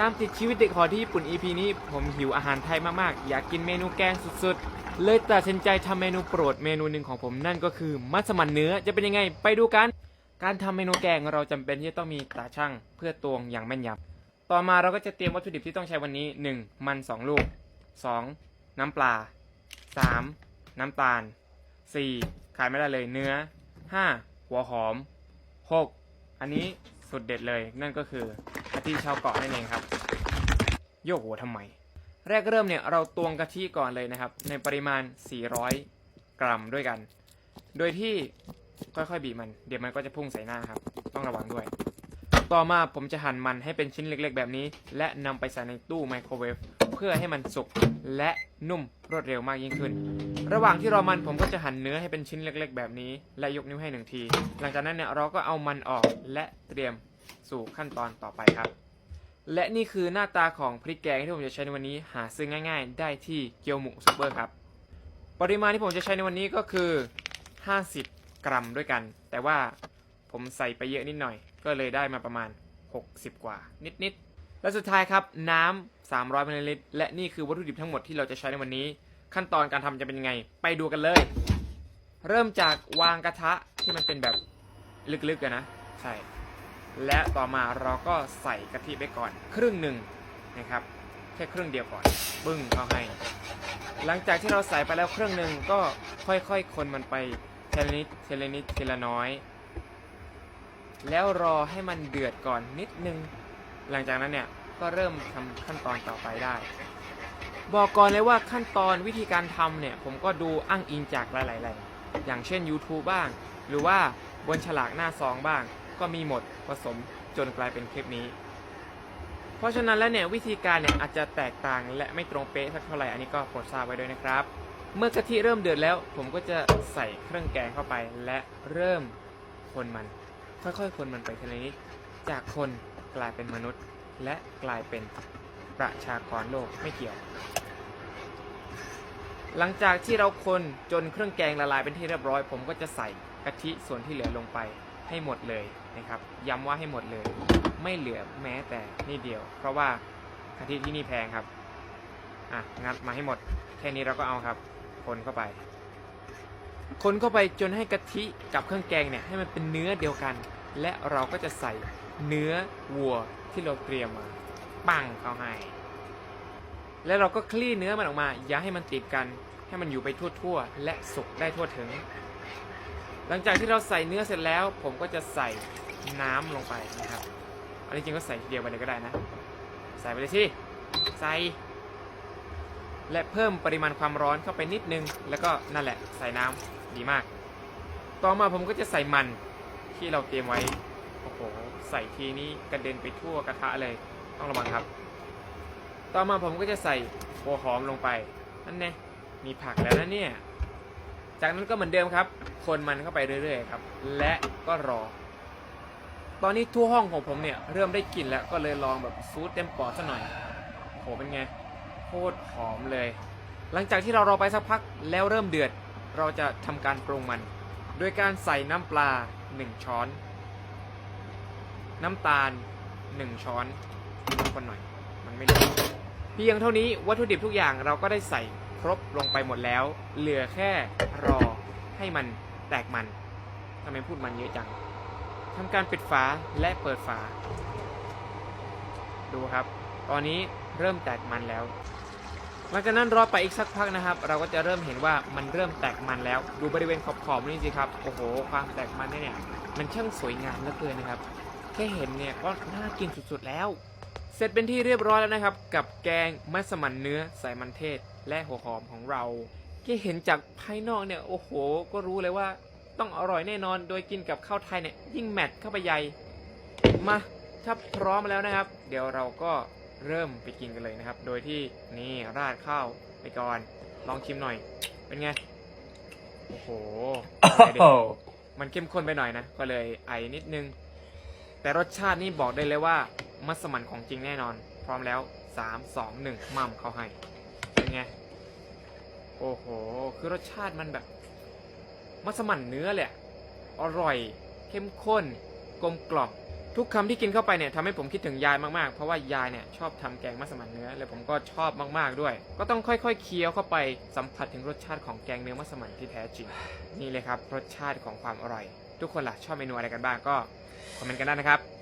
ตามติดชีวิตเด็กหอที่ญี่ปุ่น EP นี้ผมหิวอาหารไทยมากๆ อยากกินเมนูแกงสุดๆ เลยตัดสินใจทำเมนูโปรดเมนูหนึ่งของผมนั่นก็คือมัสมั่นเนื้อจะเป็นยังไงไปดูกัน การทำเมนูแกงเราจำเป็นที่จะต้องมีตาช่างเพื่อตวงอย่างแม่นยำต่อมาเราก็จะเตรียมวัตถุดิบที่ต้องใช้วันนี้ 1. มัน 2 ลูก 2. น้ำปลา 3. น้ำตาล 4. ขาดไม่ได้เลยเนื้อ 5. หัวหอม 6. อันนี้สุดเด็ดเลยนั่นก็คือ ทิชาวเกาะนั่นเองครับ โยกหัวทำไม แรกเริ่มเนี่ยเราตวงกะทิก่อนเลยนะครับ ในปริมาณ 400 กรัมด้วยกัน โดยที่ค่อยๆบีบมัน เดี๋ยวมันก็จะพุ่งใส่หน้าครับ ต้องระวังด้วย ต่อมาผมจะหั่นมันให้เป็นชิ้นเล็กๆ แบบนี้ และนำไปใส่ในตู้ไมโครเวฟเพื่อให้มันสุกและนุ่มรวดเร็วมากยิ่งขึ้น ระหว่างที่รอมันผมก็จะหั่นเนื้อให้เป็นชิ้นเล็ก ๆ แบบนี้ และยกนิ้วให้หนึ่งที หลังจากนั้นเนี่ยเราก็เอามันออกและเตรียม สู่ขั้นตอนต่อไปครับ และนี่คือหน้าตาของพริกแกงที่ผมจะใช้ในวันนี้หาซื้อง่าย ๆ ได้ที่เกียวหมูซูเปอร์ครับ ปริมาณที่ผมจะใช้ในวันนี้ก็คือ 50 กรัมด้วยกัน แต่ว่าผมใส่ไปเยอะนิดหน่อย ก็เลยได้มาประมาณ 60 กว่า นิดๆ และสุดท้ายครับน้ำ300มิลลิลิตรและนี่คือวัตถุดิบทั้งหมดที่เราจะใช้ในวันนี้ ขั้นตอนการทำจะเป็นยังไง ไปดูกันเลย เริ่มจากวางกระทะที่มันเป็นแบบลึกๆกันนะ ใช่ และต่อมาเราก็ใส่กะทิไปก่อน ครึ่งหนึ่งนะครับ แค่ครึ่งเดียวก่อนบึ้งเข้าให้ หลังจากที่เราใส่ไปแล้วครึ่งหนึ่งก็ค่อยๆ คนมันไปเทลนิดเทลนิดเทละน้อย แล้วรอให้มันเดือดก่อนนิดนึง หลังจากนั้นเนี่ยก็เริ่มทำขั้นตอนต่อไปได้ บอกก่อนเลยว่าขั้นตอนวิธีการทำเนี่ยผมก็ดูอ้างอิงจากหลายๆอย่างเช่น YouTube บ้าง หรือว่าบนฉลากหน้าซองบ้าง ก็มีหมดผสมจนกลายเป็นคลิปนี้ เพราะฉะนั้นแล้วเนี่ยวิธีการเนี่ยอาจจะแตกต่างและไม่ตรงเป๊ะสักเท่าไหร่อันนี้ก็โปรดทราบไว้ด้วยนะครับ เมื่อกะทิเริ่มเดือดแล้ว ผมก็จะใส่เครื่องแกงเข้าไปและเริ่มคนมัน ค่อยๆ คนมันไปทีละนิดจากคนกลายเป็นมนุษย์ และกลายเป็นประชากรโลกไม่เกี่ยว หลังจากที่เราคนจนเครื่องแกงละลายเป็นที่เรียบร้อย ผมก็จะใส่กะทิส่วนที่เหลือลงไปให้หมดเลย นะครับ ย้ำว่าให้หมดเลย ไม่เหลือแม้แต่นิดเดียว เพราะว่ากะทิที่นี่แพงครับอะงัดมาให้หมด แค่นี้เราก็เอาครับ คนเข้าไป คนเข้าไปจนให้กะทิกับเครื่องแกงเนี่ยให้มันเป็นเนื้อเดียวกัน และเราก็จะใส่เนื้อวัวที่เราเตรียมมาปังเข้าให้ แล้วเราก็คลี่เนื้อมันออกมา อย่าให้มันติดกัน ให้มันอยู่ไปทั่วๆ และสุกได้ทั่วถึง หลังจากที่เราใส่เนื้อเสร็จแล้ว ผมก็จะใส่น้ำลงไปนะครับ อันนี้จริงก็ใส่ทีเดียวไปเลยก็ได้นะ ใส่ไปเลยสิใส่ และเพิ่มปริมาณความร้อนเข้าไปนิดนึง แล้วก็นั่นแหละใส่น้ำดีมาก ต่อมาผมก็จะใส่มันที่เราเตรียมไว้ โอ้โห ใส่ทีนี้กระเด็นไปทั่วกระทะเลย ต้องระวังครับ ต่อมาผมก็จะใส่หัวหอมลงไป นั่นแน่มีผักแล้วนะเนี่ย จากนั้นก็เหมือนเดิมครับ คนมันเข้าไปเรื่อยๆครับ และก็รอ ตอนนี้ทั่วห้องของผมเนี่ยเริ่มได้กลิ่นแล้วก็เลยลองแบบซูดเต็มปอดซะหน่อยโหเป็นไงโคตรหอมเลย หลังจากที่เรารอไปสักพักแล้วเริ่มเดือด เราจะทำการปรุงมัน โดยการใส่น้ำปลา 1 ช้อน น้ำตาล 1 ช้อนคนหน่อย มันไม่เดือดเพียงเท่านี้วัตถุดิบทุกอย่างเราก็ได้ใส่ รบลงไปหมดแล้ว เหลือแค่รอให้มันแตกมันทำไมพูดมันเยอะจังทำการปิดฝาและเปิดฝา ดูครับ ตอนนี้เริ่มแตกมันแล้วหลังจากนั้นรอไปอีกสักพักนะครับ เราก็จะเริ่มเห็นว่ามันเริ่มแตกมันแล้ว ดูบริเวณขอบๆนี่สิครับโอ้โห ความแตกมันเนี่ยมันช่างสวยงามเหลือเกินนะครับ แค่เห็นเนี่ยก็น่ากินสุดๆแล้ว เสร็จเป็นที่เรียบร้อยแล้วนะครับ กับแกงมัสมั่นเนื้อใส่มันเทศ และหัวหอมของเราแค่เห็นจากภายนอกเนี่ยโอ้โห ก็รู้เลยว่าต้องอร่อยแน่นอน โดยกินกับข้าวไทยเนี่ยยิ่งแมทเข้าไปใหญ่มาถ้าพร้อมแล้วนะครับ เดี๋ยวเราก็เริ่มไปกินกันเลยนะครับ โดยที่นี่ราดข้าวไปก่อน ลองชิมหน่อย เป็นไง โอ้โห มันเข้มข้นไปหน่อยนะ ก็เลยไอนิดนึง แต่รสชาตินี่บอกได้เลยว่า มัสมั่นของจริงแน่นอน พร้อมแล้ว3 2 1มั่มเขาให้ เป็นไง โอ้โห คือรสชาติมันแบบ มัสมั่นเนื้อแหละ อร่อย เข้มข้น กลมกล่อมทุกคำที่กินเข้าไปเนี่ยทำให้ผมคิดถึงยายมากๆ เพราะว่ายายเนี่ยชอบทำแกงมัสมั่นเนื้อ และผมก็ชอบมากๆด้วย ก็ต้องค่อยๆเคี้ยวเข้าไปสัมผัสถึงรสชาติของแกงเนื้อมัสมั่นที่แท้จริง นี่เลยครับรสชาติของความอร่อย ทุกคนล่ะชอบเมนูอะไรกันบ้างก็คอมเมนต์กันได้นะครับ